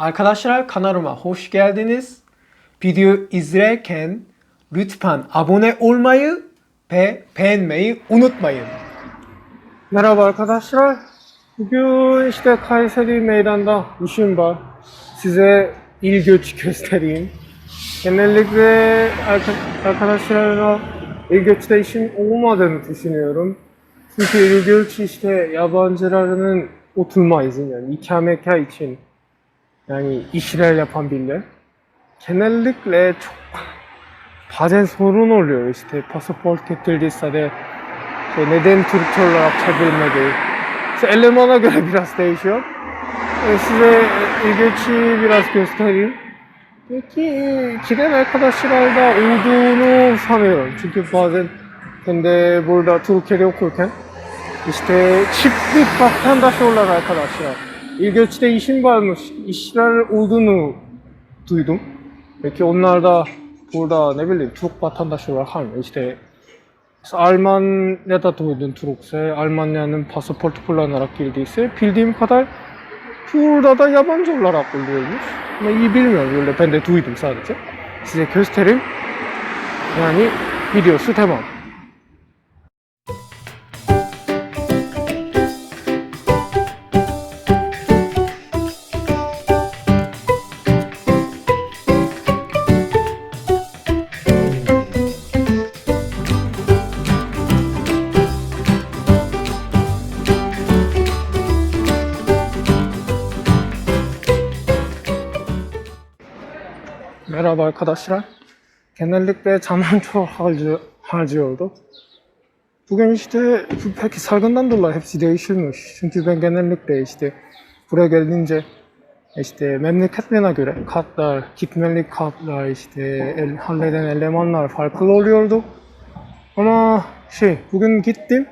Arkadaşlar kanalıma hoş geldiniz. Video izlerken lütfen abone olmayı ve beğenmeyi unutmayın. Merhaba arkadaşlar. Bugün işte Kayseri meydanda işim var. Size il göç göstereyim. Genellikle arka- arkadaşlarla il göçte işim olmadığını düşünüyorum. Çünkü il göç işte yabancılarının oturma izni yani ikametgah için yani işler yapan biriler. Genellikle çok bazen sorun oluyor işte pasaport getirdiyse de işte neden Türkçe olarak çevrilmedi. İşte elemana göre biraz değişiyor. E, size ilginci biraz göstereyim. Peki giden arkadaşlarda olduğunu sanıyorum. Çünkü bazen ben de burada Türkiye'de okurken işte çiftlik vatandaş olan arkadaşlar. 일교시대 이 신발 이 시랄 오드누 두이도 이렇게 온날다 돌다 네빌리 투룩 바탄다 시랄 한 시대 알만네다 두이든 투룩세 알만네는 파스포트 폴라나라 길디세 빌딤 카달 푸르다다 야반졸라라 꼴리에니 이 빌면 원래 밴데 두이든 사르체 이제 교스테림 야니 비디오 스테만. Merhaba arkadaşlar. Genellikle zaman çok harcı, harcıyordu. Bugün işte peki salgından dolayı hepsi değişilmiş. Çünkü ben genellikle işte buraya gelince işte memleketlerine göre katlar, gitmelik katlar, işte el, halleden elemanlar farklı oluyordu. Ama şey bugün gittim.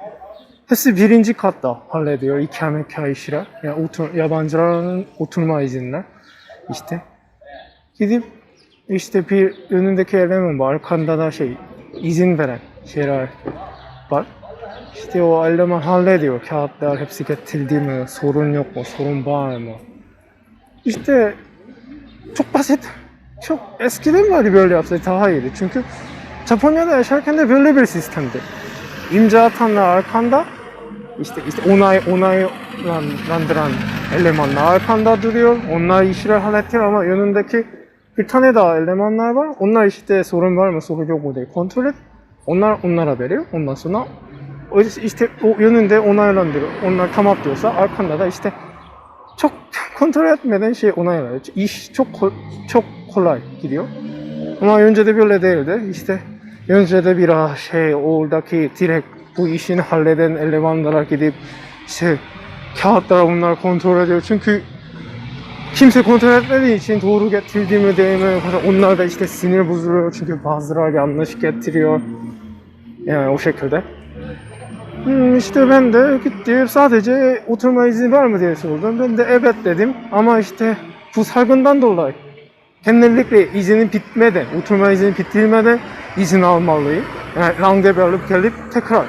Hepsi birinci katta hallediyor ikametgah işler. Yani otur, yabancıların oturma izinler. İşte gidip işte bir önündeki eleman var. Arkanda da şey izin veren şeyler var. İşte o eleman hallediyor. Kağıtlar hepsi getirdi mi? Sorun yok mu? Sorun var mı? İşte çok basit. Çok eskiden beri böyle yapsaydı daha iyiydi. Çünkü Japonya'da yaşarken de böyle bir sistemdi. İmza atanlar arkanda işte işte onay onaylandıran elemanlar arkanda duruyor. Onlar işleri hallediyor ama yanındaki bir tane daha elemanlar var. Onlar işte sorun var mı sorun yok mu diye kontrol et. Onlar onlara veriyor. Ondan sonra işte o yönünde onaylandırıyor. Onlar tamam diyorsa arkanda da işte çok kontrol etmeden şey onaylıyor. İş çok çok kolay gidiyor. Ama önce de böyle değildi. İşte önce de biraz şey oradaki direkt bu işini halleden elemanlara gidip işte kağıtlara bunlar kontrol ediyor. Çünkü kimse kontrol etmediği için doğru getirdi mi değil mi onlar da işte sinir bozuluyor çünkü bazıları yanlış getiriyor. Yani o şekilde. Hmm, işte ben de gittim sadece oturma izni var mı diye sordum. Ben de evet dedim. Ama işte bu salgından dolayı genellikle izinin bitmeden oturma izni bitirmeden izin almalıyım. Yani randevu alıp gelip tekrar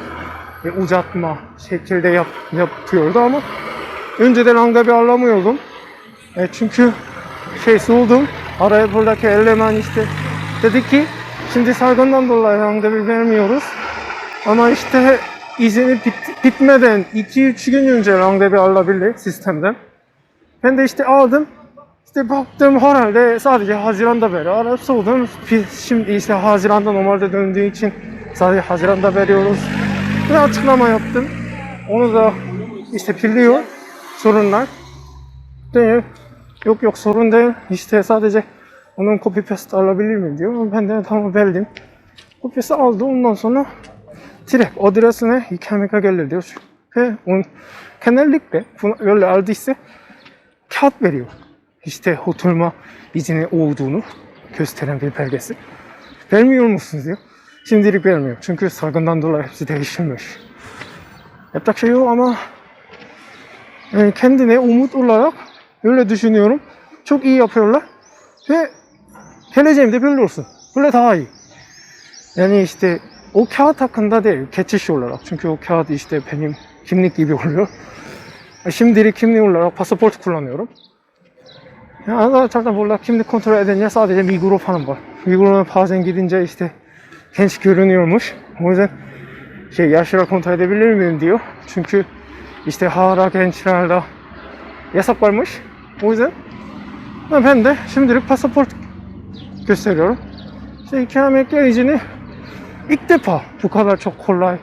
e, uzatma şekilde yap, yapıyordu ama önce de randevu alamıyordum e, çünkü şey soğudum. Araya buradaki eleman işte dedi ki şimdi salgından dolayı randevu vermiyoruz. Ama işte izini bit- bitmeden 2-3 gün önce randevu alabilir sistemden. Ben de işte aldım. İşte baktım herhalde sadece Haziran'da beri arayıp sordum. Şimdi işte Haziran'da normalde döndüğü için sadece Haziran'da veriyoruz. Bir açıklama yaptım. Onu da işte biliyor sorunlar. Değil. Yok yok sorun değil. İşte sadece onun copy paste alabilir miyim diyor. Ben de tamam verdim. Copy paste aldı ondan sonra direkt adresine ikametgah gelir diyor. Ve on, genellikle bunu öyle aldıysa kağıt veriyor. İşte oturma izni olduğunu gösteren bir belgesi. Vermiyor musunuz diyor. Şimdilik vermiyor. Çünkü salgından dolayı hepsi değişilmiş. Yapacak şey yok ama yani kendine umut olarak öyle düşünüyorum. Çok iyi yapıyorlar. Ve geleceğimde böyle olsun. Böyle daha iyi. Yani işte o kağıt hakkında değil, geçiş olarak. Çünkü o kağıt işte benim kimlik gibi oluyor. Şimdilik kimlik olarak pasaport kullanıyorum. Ya da zaten burada kimlik kontrol edince sadece Migros falan var. Migros'a bazen gidince işte genç görünüyormuş. O yüzden şey yaşlara kontrol edebilir miyim diyor. Çünkü işte hala gençlerde yasak varmış. O yüzden ben de şimdilik pasaport gösteriyorum. İşte ikamet gelişini ilk defa bu kadar çok kolay,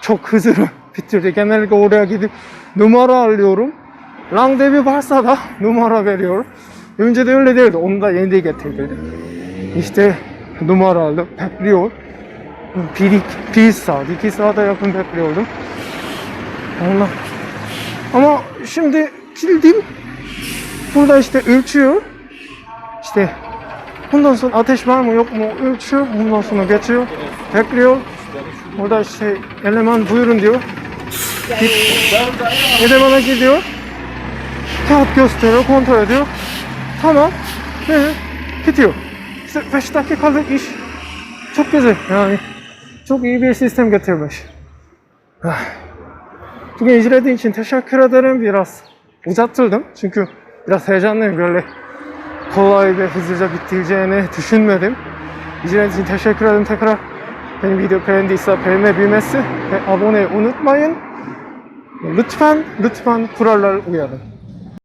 çok hızlı bitirdi. Genellikle oraya gidip numara alıyorum. Randevu varsa da numara veriyorum. Önce de öyle değildi. Onu da yeni getirdi. İşte numara aldım. Bekliyor. Bir, bir saat, iki saate yakın bekliyordum. Ondan. Ama şimdi kildim Burada işte ölçüyor. İşte bundan sonra ateş var mı yok mu ölçüyor. Bundan sonra geçiyor. Bekliyor. Burada işte eleman buyurun diyor. Git- Elemana gidiyor. Kağıt gösteriyor, kontrol ediyor. Tamam. Ve bitiyor. İşte 5 dakikalık iş. Çok güzel yani. Çok iyi bir sistem getirmiş. Ah. Bugün icrediğin için teşekkür ederim. Biraz uzattırdım. Çünkü biraz heyecanlıyım böyle kolay ve hızlıca bitireceğini düşünmedim. İzlediğiniz için teşekkür ederim tekrar. Benim video beğendiyse beğenme bilmesi ve abone unutmayın. Lütfen, lütfen kurallara uyalım.